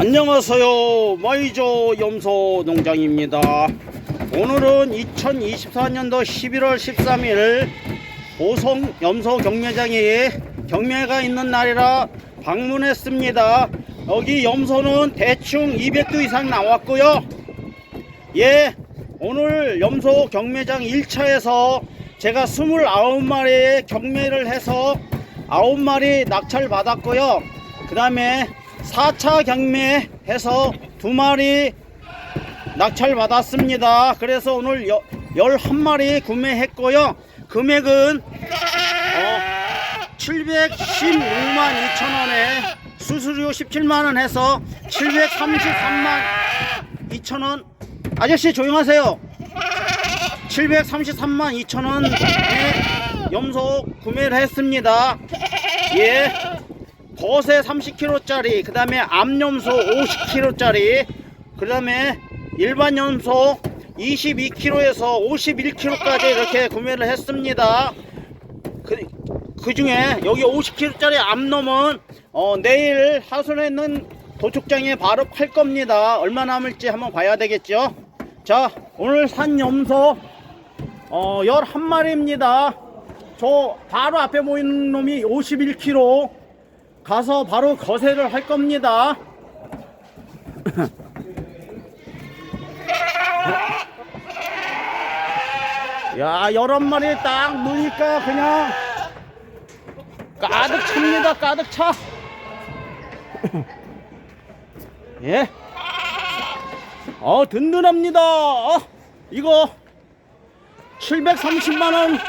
안녕하세요. 마이저 염소 농장입니다. 오늘은 2024년도 11월 13일 보성 염소 경매장에 경매가 있는 날이라 방문했습니다. 여기 염소는 대충 200도 이상 나왔고요. 예 오늘 염소 경매장 1차에서 제가 29마리의 경매를 해서 9마리 낙찰 받았고요. 그 다음에 4차 경매해서 두 마리 낙찰 받았습니다. 그래서 오늘 여, 11마리 구매했고요. 금액은 어, 716만 2천원에 수수료 17만원 해서 733만 2천원 아저씨 조용하세요. 733만 2천원에 염소 구매를 했습니다. 예. 거세 30kg짜리, 그 다음에 암염소 50kg짜리, 그 다음에 일반 염소 22kg에서 51kg까지 이렇게 구매를 했습니다. 그, 그 중에 여기 50kg짜리 암놈은 어, 내일 하순에 있는 도축장에 바로 팔 겁니다. 얼마 남을지 한번 봐야 되겠죠. 자, 오늘 산 염소 어, 11마리입니다. 저 바로 앞에 보이는 놈이 51kg. 가서 바로 거세를 할 겁니다. 야, 여러 마리 딱 넣으니까 그냥 가득 찹니다. 가득 차. 예. 어, 든든합니다. 어, 이거 730만원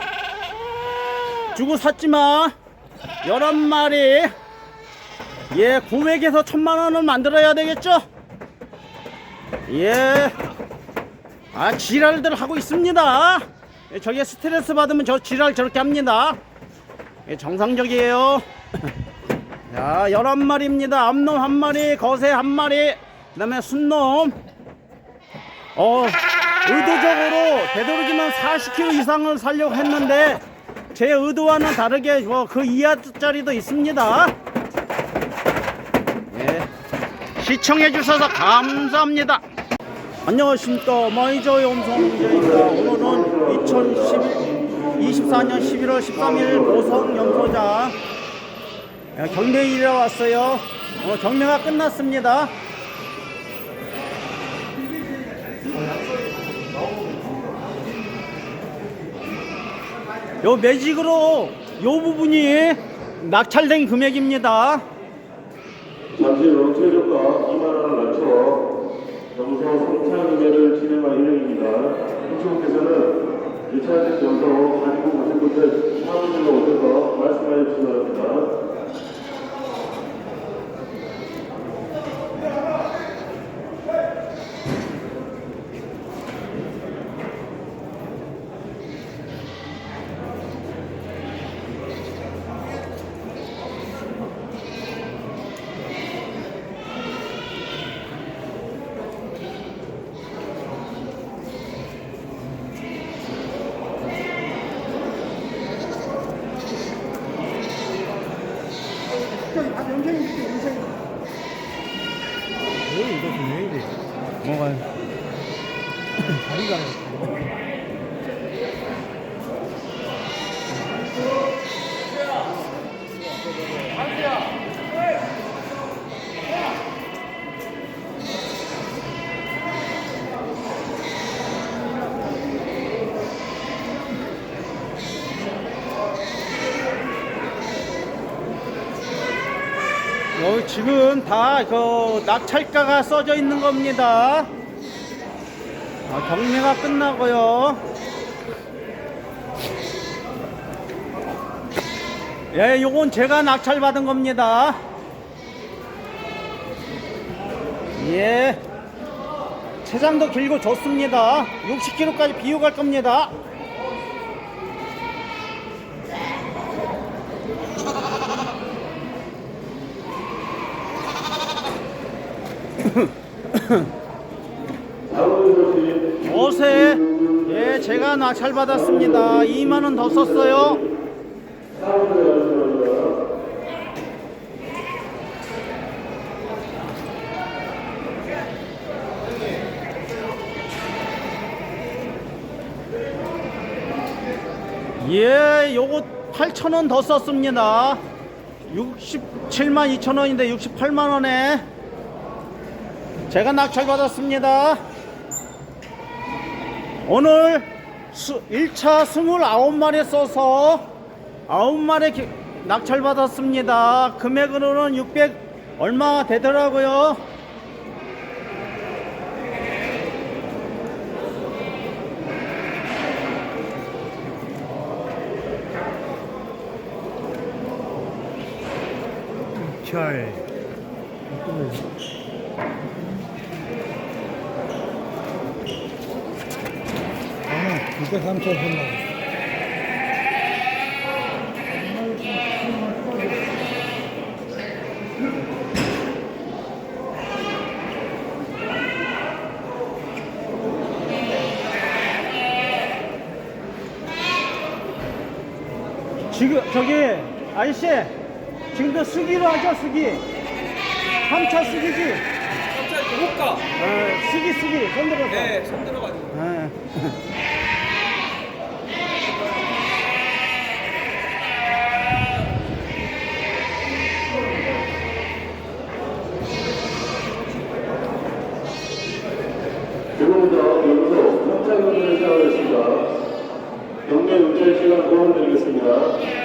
주고 샀지만 11마리 예, 900에서 1000만 원을 만들어야 되겠죠? 예. 아, 지랄들 하고 있습니다. 예, 저게 스트레스 받으면 저 지랄 저렇게 합니다. 예, 정상적이에요. 자, 11마리입니다. 암놈 한 마리, 거세 한 마리, 그 다음에 순놈. 어, 의도적으로 되도록이면 40kg 이상을 살려고 했는데, 제 의도와는 다르게 뭐 그 이하짜리도 있습니다. 예. 시청해 주셔서 감사합니다. 안녕하십니까 마이저 염소농장입니다. 오늘은 2024년 11월 13일 보성 염소장 예, 경매 일에 왔어요. 어, 경매가 끝났습니다. 요 매직으로 요 부분이 낙찰된 금액입니다. 잠시 후 최저가 2만 원을 낮춰 점소 성차 구매를 진행할 예정입니다. 신청께서는 2차된 점소 가지고 오신 분들 사무실로 오셔서 말씀해 주시기 바랍니다. 뭐가요? 여기 지금 다 그 낙찰가가 써져 있는 겁니다. 아, 경매가 끝나고요. 예, 요건 제가 낙찰 받은 겁니다. 예. 체장도 길고 좋습니다. 60kg까지 비워갈 겁니다. 어세 예 제가 낙찰 받았습니다. 2만원 더 썼어요. 예 요거 8천원 더 썼습니다. 67만 2천원인데 68만원에. 제가 낙찰 받았습니다. 오늘 수, 1차 29마리 써서 9마리 낙찰 받았습니다. 금액으로는 600 얼마 되더라고요. 잘. 이거 3천 3만 원. 지금 저기 아저씨 지금도 수기로 하죠 수기 3차 수기지 갑자기 호가. 어, 수기 수기 손 들어서 네, 손 들어가지고. 예. 지금부터 연소 3차 경기를 시작하겠습니다. 경매 운전 시간 5분 드리겠습니다.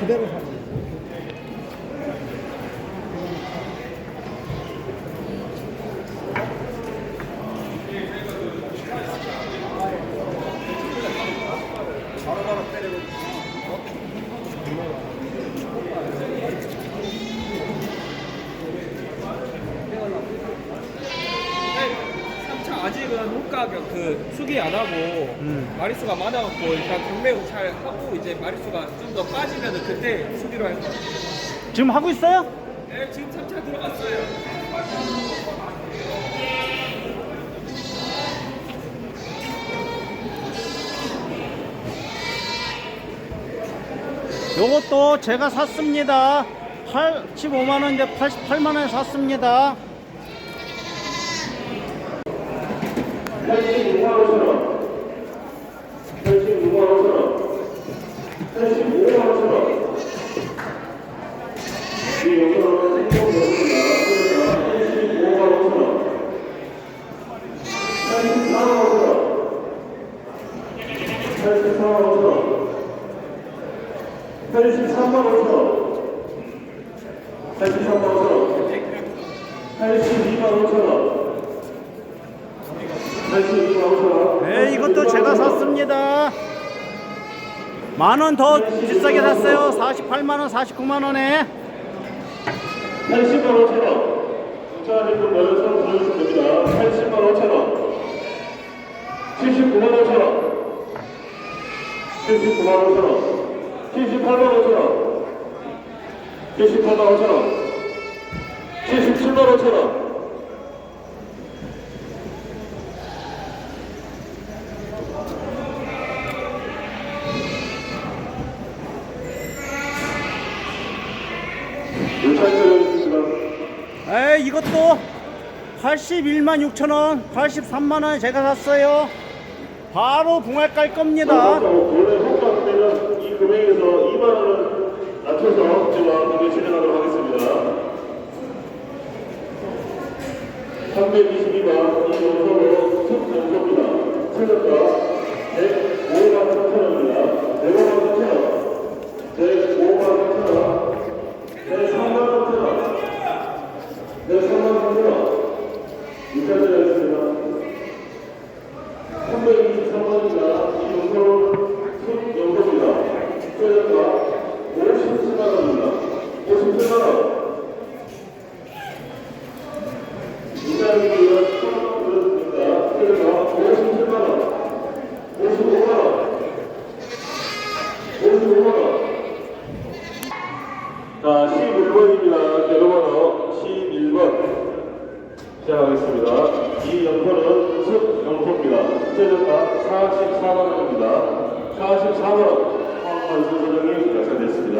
그대로 사. 삼차 아직은 호가 그 수기 안 하고 음. 마리수가 많아갖고 일단 경매 잘 하고 이제 마리수가 좀 더 빠지면 은 그때 수기로 할 거예요. 지금 하고 있어요? 네, 지금 3차 들어갔어요. 요것도 제가 샀습니다 85만 원인데 88만 원에 샀습니다 86만 5천 원. 86만 5천 원. 85만 5천 원. 이 영상은 생존입니다. 85만 5천 원. 84만 5천 원. 84만 5천 원. 83만 5천 원. 83만 5천 원. 82만 5천 원. 82만 5천 원. 네 이것도 제가 샀습니다 만 원 더 비싸게 샀어요 48만 원 49만 원에 80만 5천 원. 주차하는 분 먼저 손 들어주시면 됩니다. 80만 5천 원. 79만 5천 원. 79만 5천 원. 78만 5천 원. 78만 5천 원. 77만 5천 원. 이 이것도 81만 6천원 83만원에 제가 샀어요 바로 붕할 깔 겁니다 원래 호가 금액은 이 금액에서 2만 원을 낮춰서 제가 공개 진행하도록 하겠습니다. 322번 이 영서로 첫 영서입니다. 최저가 최저가 44만원입니다. 44만원. 황만수 소장이 약속됐습니다.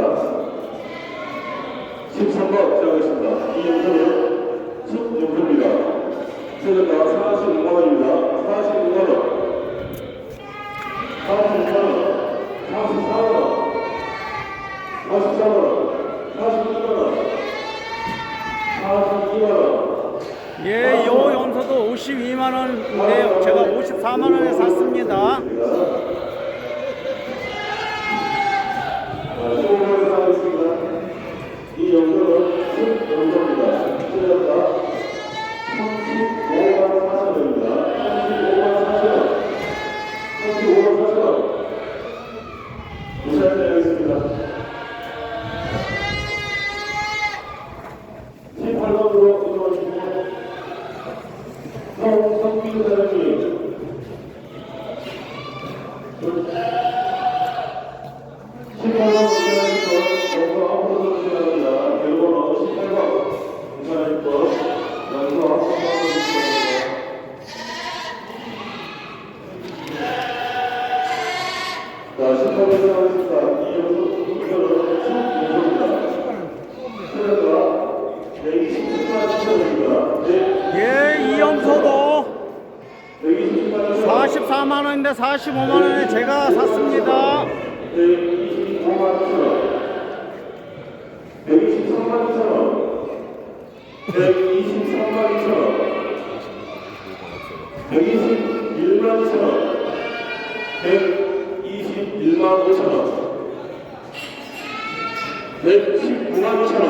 13번 시작하겠습니다. 이 영서는 습 영서입니다. 최저가 45만원입니다. 45만원. 46만원. 44만원. 44만원. 42만원. 42만원. 예, 요 염소도 52만 원인데 제가 54만 원에 샀습니다. 45만 원에 제가 샀습니다. 125만 천 123만 천 123만 천 121만 천 121만 5천 원 119만 천 원,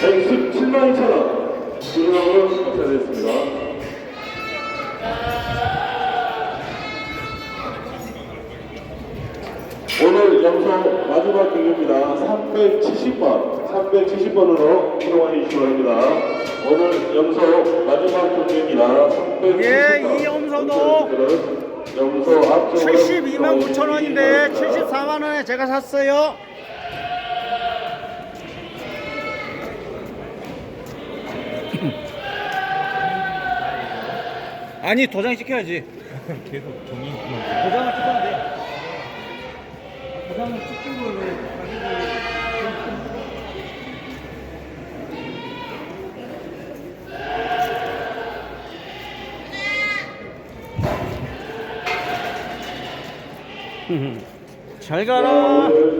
119만 2천 원, 117만 2천 원, 구성으로 식사되었습니다. 오늘 영상 마지막 경기입니다. 370번, 370번으로 이동해 주시기 바랍니다. 오늘 영상 마지막 경기입니다. 370번. 예, 이 염소도 앞쪽으로 72만 9천 원인데 74만 원에 제가 샀어요. 아니 도장 찍혀야지. 계속 종이 도장을 찍으면 돼. 부산은 찍힌 거를 가지고 잘 가라.